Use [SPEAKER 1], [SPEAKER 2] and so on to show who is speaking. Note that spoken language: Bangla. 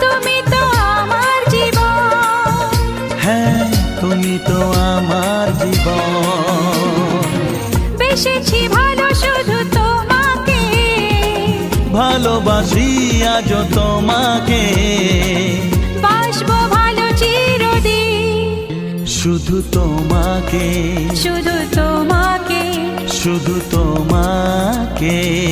[SPEAKER 1] তুমি তো আমার জীবন।
[SPEAKER 2] হ্যাঁ তুমি তো আমার জীবন।
[SPEAKER 1] বেসেছি ভালো শুধু তোমাকে।
[SPEAKER 2] ভালোবাসি আজ তোমাকে।
[SPEAKER 1] বাসবো ভালো চিরদিন।
[SPEAKER 2] শুধু তোমাকে।
[SPEAKER 1] শুধু তোমাকে।
[SPEAKER 2] শুধু তোমাকে।